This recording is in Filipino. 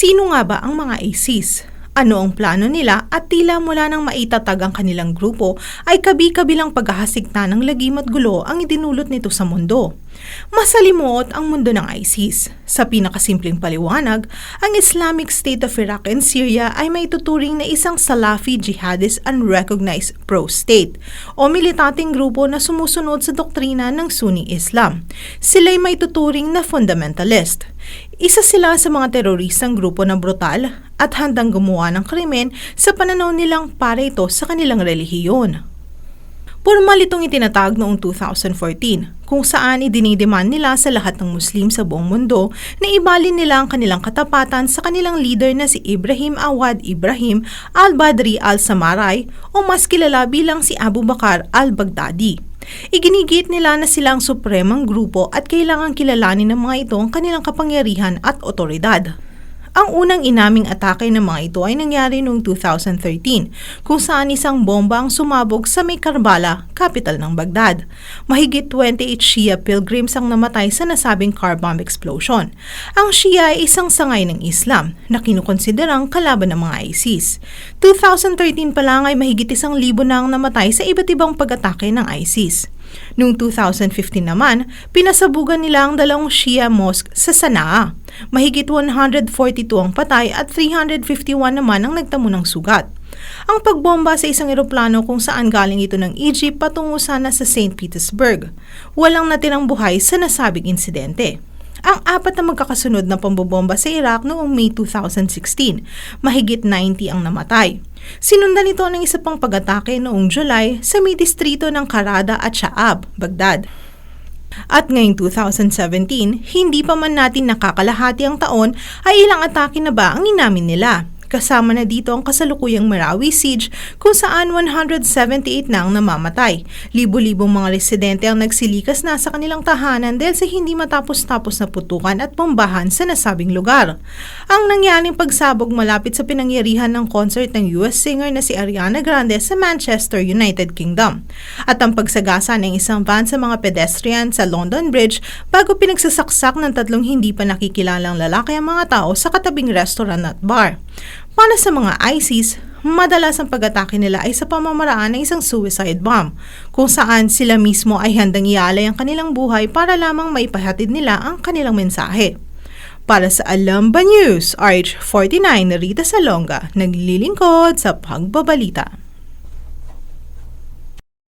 Sino nga ba ang mga ISIS? Ano ang plano nila at tila mula nang maitatag ang kanilang grupo ay kabi-kabilang paghahasigta ng lagim at gulo ang idinulot nito sa mundo. Masalimuot ang mundo ng ISIS. Sa pinakasimpleng paliwanag, ang Islamic State of Iraq and Syria ay may tuturing na isang Salafi jihadist unrecognized pro-state o militanteng grupo na sumusunod sa doktrina ng Sunni Islam. Sila'y may tuturing na fundamentalist. Isa sila sa mga teroristang grupo na brutal at handang gumawa ng krimen sa pananaw nilang para ito sa kanilang relihiyon. Formal itong itinatag noong 2014 kung saan idinideman nila sa lahat ng Muslim sa buong mundo na ibalin nila ang kanilang katapatan sa kanilang leader na si Ibrahim Awad Ibrahim al-Badri al-Samaray o mas kilala bilang si Abu Bakar al-Baghdadi. Iginigit nila na sila ang supremang grupo at kailangang kilalanin ng mga ito ang kanilang kapangyarihan at otoridad. Ang unang inaming atake ng mga ito ay nangyari noong 2013 kung saan isang bomba ang sumabog sa may Karbala, capital ng Baghdad. Mahigit 28 Shia pilgrims ang namatay sa nasabing car bomb explosion. Ang Shia ay isang sangay ng Islam na kinukonsiderang kalaban ng mga ISIS. 2013 pa lang ay mahigit isang libo na ang namatay sa iba't ibang pag-atake ng ISIS. Noong 2015 naman, pinasabugan nila ang dalawang Shia mosque sa Sanaa. Mahigit 142 ang patay at 351 naman ang nagtamo ng sugat. Ang pagbomba sa isang eroplano kung saan galing ito ng Egypt patungo sana sa St. Petersburg. Walang natirang buhay sa nasabing insidente ang apat na magkakasunod na pambobomba sa Iraq noong May 2016. Mahigit 90 ang namatay. Sinundan ito ng isa pang pag-atake noong July sa may distrito ng Karada at Sha'ab, Baghdad. At ngayong 2017, hindi pa man natin nakakalahati ang taon ay ilang atake na ba ang inamin nila. Kasama na dito ang kasalukuyang Marawi Siege kung saan 178 na ang namamatay. Libo-libong mga residente ang nagsilikas na sa kanilang tahanan dahil sa hindi matapos-tapos na putukan at bombahan sa nasabing lugar. Ang nangyaring pagsabog malapit sa pinangyarihan ng concert ng US singer na si Ariana Grande sa Manchester, United Kingdom. At ang pagsagasa ng isang van sa mga pedestrian sa London Bridge bago pinagsasaksak ng tatlong hindi pa nakikilalang lalaki ang mga tao sa katabing restaurant at bar. Para sa mga ISIS, madalas ang pag-atake nila ay sa pamamaraan ng isang suicide bomb, kung saan sila mismo ay handang ialay ang kanilang buhay para lamang maipahatid nila ang kanilang mensahe. Para sa Alamba News, RH49 Rita Salonga, naglilingkod sa pagbabalita.